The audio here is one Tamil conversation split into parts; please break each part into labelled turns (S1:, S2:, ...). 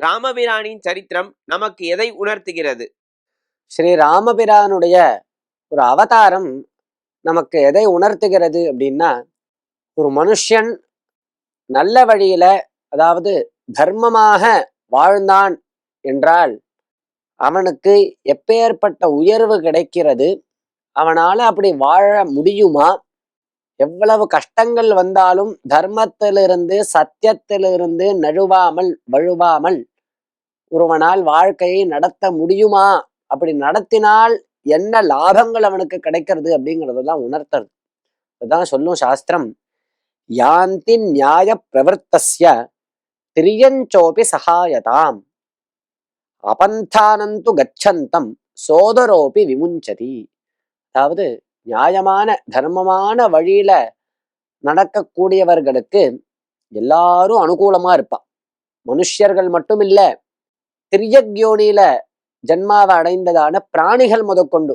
S1: ராமபிரானின் சரித்திரம் நமக்கு எதை உணர்த்துகிறது?
S2: ஸ்ரீ ராமபிரானுடைய ஒரு அவதாரம் நமக்கு எதை உணர்த்துகிறது அப்படின்னா ஒரு மனுஷன் நல்ல வழியில அதாவது தர்மமாக வாழ்ந்தான் என்றால் அவனுக்கு எப்பேற்பட்ட உயர்வு கிடைக்கிறது அவனால அப்படி வாழ முடியுமா? எவ்வளவு கஷ்டங்கள் வந்தாலும் தர்மத்திலிருந்து சத்தியத்திலிருந்து நழுவாமல் வழுவாமல் ஒருவனால் வாழ்க்கையை நடத்த முடியுமா? அப்படி நடத்தினால் என்ன லாபங்கள் அவனுக்கு கிடைக்கிறது அப்படிங்கிறதெல்லாம் உணர்த்துறது அதுதான் சொல்லும் சாஸ்திரம். யாந்தி நியாய பிரவர்த்தசிய திரியஞ்சோபி சகாயதாம். அபந்தானந்து கச்சந்தம் சோதரோபி விமுஞ்சதி. அதாவது நியாயமான தர்மமான வழியில நடக்கக்கூடியவர்களுக்கு எல்லாரும் அனுகூலமா இருப்பான். மனுஷர்கள் மட்டும் இல்ல திரியக்யோனியில ஜன்மாவை அடைந்ததான பிராணிகள் முதற்கொண்டு.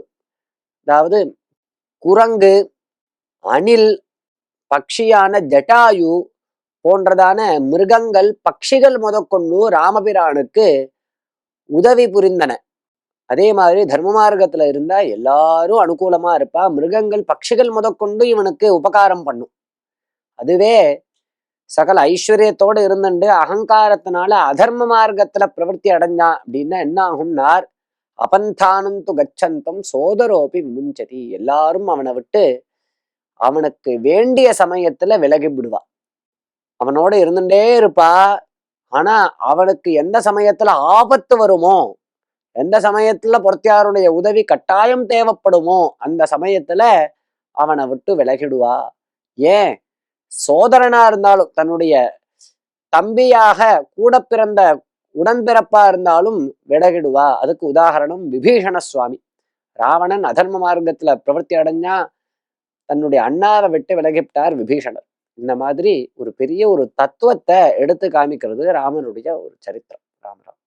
S2: அதாவது குரங்கு அணில் பக்ஷியான ஜட்டாயு போன்றதான மிருகங்கள் பட்சிகள் முதற்கொண்டு ராமபிரானுக்கு உதவி புரிந்தன. அதே மாதிரி தர்ம மார்க்கத்துல இருந்தா எல்லாரும் அனுகூலமா இருப்பா. மிருகங்கள் பட்சிகள் முதற்கொண்டு இவனுக்கு உபகாரம் பண்ணும். அதுவே சகல ஐஸ்வர்யத்தோடு இருந்துண்டு அகங்காரத்தினால அதர்ம மார்க்கத்துல பிரவர்த்தி அடைஞ்சான் அப்படின்னா என்ன ஆகும்னார் அபந்தானம் து கச்சந்தம் சோதரோபி விமுஞ்சதி எல்லாரும் அவனை விட்டு அவனுக்கு வேண்டிய சமயத்துல விலகி விடுவா. அவனோட இருந்துட்டே இருப்பா. ஆனா அவனுக்கு எந்த சமயத்துல ஆபத்து வருமோ எந்த சமயத்துல பொறுத்தியாருடைய உதவி கட்டாயம் தேவைப்படுமோ அந்த சமயத்துல அவனை விட்டு விலகிடுவா. ஏன்? சோதரனா இருந்தாலும் தன்னுடைய தம்பியாக கூட பிறந்த உடன்பிறப்பா இருந்தாலும் விலகிடுவா. அதுக்கு உதாரணம் விபீஷண சுவாமி. ராவணன் அதர்ம மார்க்கத்துல பிரவர்த்தி அடைஞ்சா தன்னுடைய அண்ணாவை விட்டு விலகிவிட்டார் விபீஷணர். இந்த மாதிரி ஒரு பெரிய ஒரு தத்துவத்தை எடுத்து காமிக்கிறது ராமனுடைய ஒரு சரித்திரம். ராமராம்